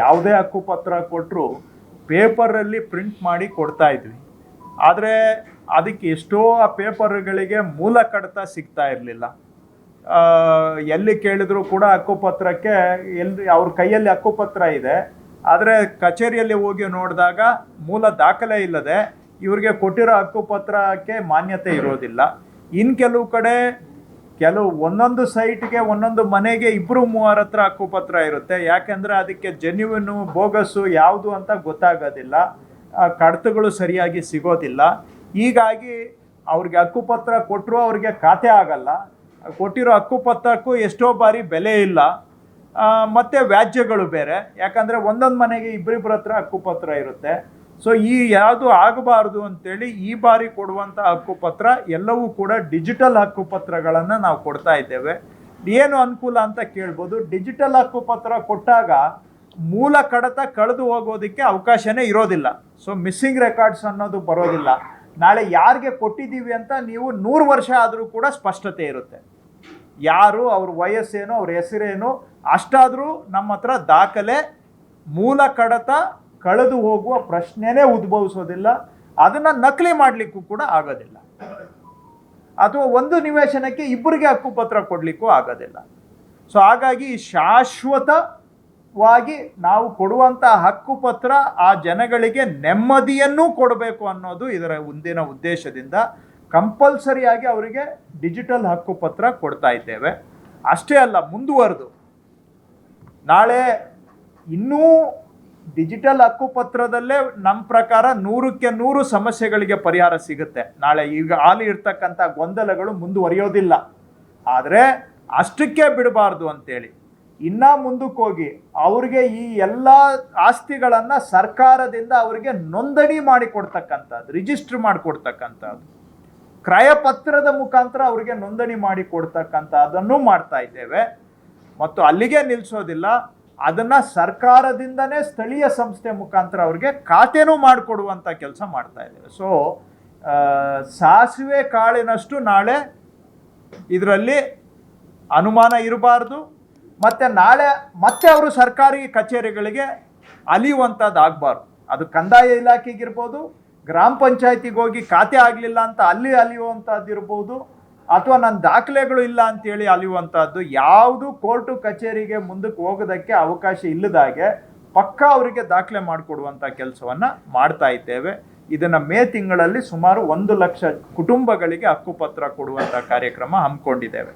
ಯಾವುದೇ ಹಕ್ಕುಪತ್ರ ಕೊಟ್ಟರು ಪೇಪರಲ್ಲಿ ಪ್ರಿಂಟ್ ಮಾಡಿ ಕೊಡ್ತಾ ಇದ್ವಿ. ಆದರೆ ಅದಕ್ಕೆ ಎಷ್ಟೋ ಆ ಪೇಪರ್ಗಳಿಗೆ ಮೂಲ ಕಡತ ಸಿಗ್ತಾ ಇರಲಿಲ್ಲ. ಎಲ್ಲಿ ಕೇಳಿದ್ರು ಕೂಡ ಹಕ್ಕುಪತ್ರಕ್ಕೆ ಎಲ್ಲಿ ಅವ್ರ ಕೈಯಲ್ಲಿ ಹಕ್ಕುಪತ್ರ ಇದೆ. ಆದರೆ ಕಚೇರಿಯಲ್ಲಿ ಹೋಗಿ ನೋಡಿದಾಗ ಮೂಲ ದಾಖಲೆ ಇಲ್ಲದೆ ಇವರಿಗೆ ಕೊಟ್ಟಿರೋ ಹಕ್ಕುಪತ್ರಕ್ಕೆ ಮಾನ್ಯತೆ ಇರೋದಿಲ್ಲ. ಇನ್ನು ಕೆಲವು ಕಡೆ ಕೆಲವು ಒಂದೊಂದು ಸೈಟ್ಗೆ, ಒಂದೊಂದು ಮನೆಗೆ ಇಬ್ಬರು ಮೂವರ ಹತ್ರ ಹಕ್ಕುಪತ್ರ ಇರುತ್ತೆ. ಯಾಕೆಂದರೆ ಅದಕ್ಕೆ ಜೆನ್ಯೂನು ಬೋಗಸ್ಸು ಯಾವುದು ಅಂತ ಗೊತ್ತಾಗೋದಿಲ್ಲ. ಕಡತಗಳು ಸರಿಯಾಗಿ ಸಿಗೋದಿಲ್ಲ. ಹೀಗಾಗಿ ಅವ್ರಿಗೆ ಹಕ್ಕುಪತ್ರ ಕೊಟ್ಟರು ಅವ್ರಿಗೆ ಖಾತೆ ಆಗಲ್ಲ. ಕೊಟ್ಟಿರೋ ಹಕ್ಕುಪತ್ರಕ್ಕೂ ಎಷ್ಟೋ ಬಾರಿ ಬೆಲೆ ಇಲ್ಲ. ಮತ್ತು ಮತ್ತೆ ವ್ಯಾಜ್ಯಗಳು ಬೇರೆ. ಯಾಕಂದರೆ ಒಂದೊಂದು ಮನೆಗೆ ಇಬ್ಬರಿಬ್ಬರ ಹತ್ರ ಹಕ್ಕುಪತ್ರ ಇರುತ್ತೆ. ಸೊ ಈ ಯಾವುದು ಆಗಬಾರ್ದು ಅಂತೇಳಿ ಈ ಬಾರಿ ಕೊಡುವಂಥ ಹಕ್ಕುಪತ್ರ ಎಲ್ಲವೂ ಕೂಡ ಡಿಜಿಟಲ್ ಹಕ್ಕುಪತ್ರಗಳನ್ನು ನಾವು ಕೊಡ್ತಾ ಇದ್ದೇವೆ. ಏನು ಅನುಕೂಲ ಅಂತ ಕೇಳ್ಬೋದು. ಡಿಜಿಟಲ್ ಹಕ್ಕುಪತ್ರ ಕೊಟ್ಟಾಗ ಮೂಲ ಕಡತ ಕಳೆದು ಹೋಗೋದಕ್ಕೆ ಅವಕಾಶನೇ ಇರೋದಿಲ್ಲ. ಸೊ ಮಿಸ್ಸಿಂಗ್ ರೆಕಾರ್ಡ್ಸ್ ಅನ್ನೋದು ಬರೋದಿಲ್ಲ. ನಾಳೆ ಯಾರಿಗೆ ಕೊಟ್ಟಿದ್ದೀವಿ ಅಂತ ನೀವು ನೂರು ವರ್ಷ ಆದರೂ ಕೂಡ ಸ್ಪಷ್ಟತೆ ಇರುತ್ತೆ. ಯಾರು ಅವ್ರ ವಯಸ್ಸೇನು, ಅವ್ರ ಹೆಸರೇನು ಅಷ್ಟಾದರೂ ನಮ್ಮ ಹತ್ರ ದಾಖಲೆ, ಮೂಲ ಕಡತ ಕಳೆದು ಹೋಗುವ ಪ್ರಶ್ನೆನೇ ಉದ್ಭವಿಸೋದಿಲ್ಲ, ಅದನ್ನು ನಕಲಿ ಮಾಡಲಿಕ್ಕೂ ಕೂಡ ಆಗೋದಿಲ್ಲ. ಅಥವಾ ಒಂದು ನಿವೇಶನಕ್ಕೆ ಇಬ್ಬರಿಗೆ ಹಕ್ಕುಪತ್ರ ಕೊಡಲಿಕ್ಕೂ ಆಗೋದಿಲ್ಲ. ಸೊ ಹಾಗಾಗಿ ಶಾಶ್ವತವಾಗಿ ನಾವು ಕೊಡುವಂಥ ಹಕ್ಕುಪತ್ರ ಆ ಜನಗಳಿಗೆ ನೆಮ್ಮದಿಯನ್ನೂ ಕೊಡಬೇಕು ಅನ್ನೋದು ಇದರ ಮುಂದಿನ ಉದ್ದೇಶದಿಂದ ಕಂಪಲ್ಸರಿಯಾಗಿ ಅವರಿಗೆ ಡಿಜಿಟಲ್ ಹಕ್ಕುಪತ್ರ ಕೊಡ್ತಾ ಇದ್ದೇವೆ. ಅಷ್ಟೇ ಅಲ್ಲ, ಮುಂದುವರೆದು. ನಾಳೆ ಇನ್ನೂ ಡಿಜಿಟಲ್ ಹಕ್ಕುಪತ್ರದಲ್ಲೇ ನಮ್ಮ ಪ್ರಕಾರ ನೂರಕ್ಕೆ ನೂರು ಸಮಸ್ಯೆಗಳಿಗೆ ಪರಿಹಾರ ಸಿಗುತ್ತೆ. ನಾಳೆ ಈಗ ಹಾಲಿ ಇರ್ತಕ್ಕಂಥ ಗೊಂದಲಗಳು ಮುಂದುವರಿಯೋದಿಲ್ಲ. ಆದರೆ ಅಷ್ಟಕ್ಕೆ ಬಿಡಬಾರ್ದು ಅಂತೇಳಿ. ಇನ್ನೂ ಮುಂದಕ್ಕೆ ಹೋಗಿ ಅವ್ರಿಗೆ ಈ ಎಲ್ಲ ಆಸ್ತಿಗಳನ್ನು ಸರ್ಕಾರದಿಂದ ಅವರಿಗೆ ನೋಂದಣಿ ಮಾಡಿಕೊಡ್ತಕ್ಕಂಥದ್ದು ರಿಜಿಸ್ಟರ್ ಮಾಡಿಕೊಡ್ತಕ್ಕಂಥದ್ದು. ಕ್ರಯಪತ್ರದ ಮುಖಾಂತರ ಅವರಿಗೆ ನೋಂದಣಿ ಮಾಡಿ ಕೊಡ್ತಕ್ಕಂಥ ಅದನ್ನು ಮಾಡ್ತಾ ಇದ್ದೇವೆ. ಮತ್ತು ಅಲ್ಲಿಗೆ ನಿಲ್ಲಿಸೋದಿಲ್ಲ ಅದನ್ನು ಸರ್ಕಾರದಿಂದನೇ ಸ್ಥಳೀಯ ಸಂಸ್ಥೆ ಮುಖಾಂತರ ಅವ್ರಿಗೆ ಖಾತೆನೂ ಮಾಡಿಕೊಡುವಂಥ ಕೆಲಸ ಮಾಡ್ತಾ ಇದ್ದೇವೆ. ಸೊ ಸಾಸಿವೆ ಕಾಳಿನಷ್ಟು ನಾಳೆ ಇದರಲ್ಲಿ ಅನುಮಾನ ಇರಬಾರ್ದು. ಮತ್ತು ನಾಳೆ ಮತ್ತೆ ಅವರು ಸರ್ಕಾರಿ ಕಚೇರಿಗಳಿಗೆ ಅಲಿಯುವಂಥದ್ದು ಆಗಬಾರ್ದು. ಅದು ಕಂದಾಯ ಇಲಾಖೆಗಿರ್ಬೋದು, ಗ್ರಾಮ ಪಂಚಾಯತಿಗೆ ಹೋಗಿ ಖಾತೆ ಆಗಲಿಲ್ಲ ಅಂತ ಅಲ್ಲಿ ಅಲಿಯುವಂಥದ್ದು ಇರ್ಬೋದು. ಅಥವಾ ನನ್ನ ದಾಖಲೆಗಳು ಇಲ್ಲ ಅಂತೇಳಿ ಅಲಿಯುವಂಥದ್ದು ಯಾವುದು ಕೋರ್ಟು ಕಚೇರಿಗೆ ಮುಂದಕ್ಕೆ ಹೋಗೋದಕ್ಕೆ ಅವಕಾಶ ಇಲ್ಲದಾಗೆ ಪಕ್ಕ ಅವರಿಗೆ ದಾಖಲೆ ಮಾಡಿಕೊಡುವಂಥ ಕೆಲಸವನ್ನು ಮಾಡ್ತಾ ಇದ್ದೇವೆ. ಇದನ್ನು ಮೇ ತಿಂಗಳಲ್ಲಿ ಸುಮಾರು ಒಂದು ಲಕ್ಷ ಕುಟುಂಬಗಳಿಗೆ ಹಕ್ಕುಪತ್ರ ಕೊಡುವಂಥ ಕಾರ್ಯಕ್ರಮ ಹಮ್ಮಿಕೊಂಡಿದ್ದೇವೆ.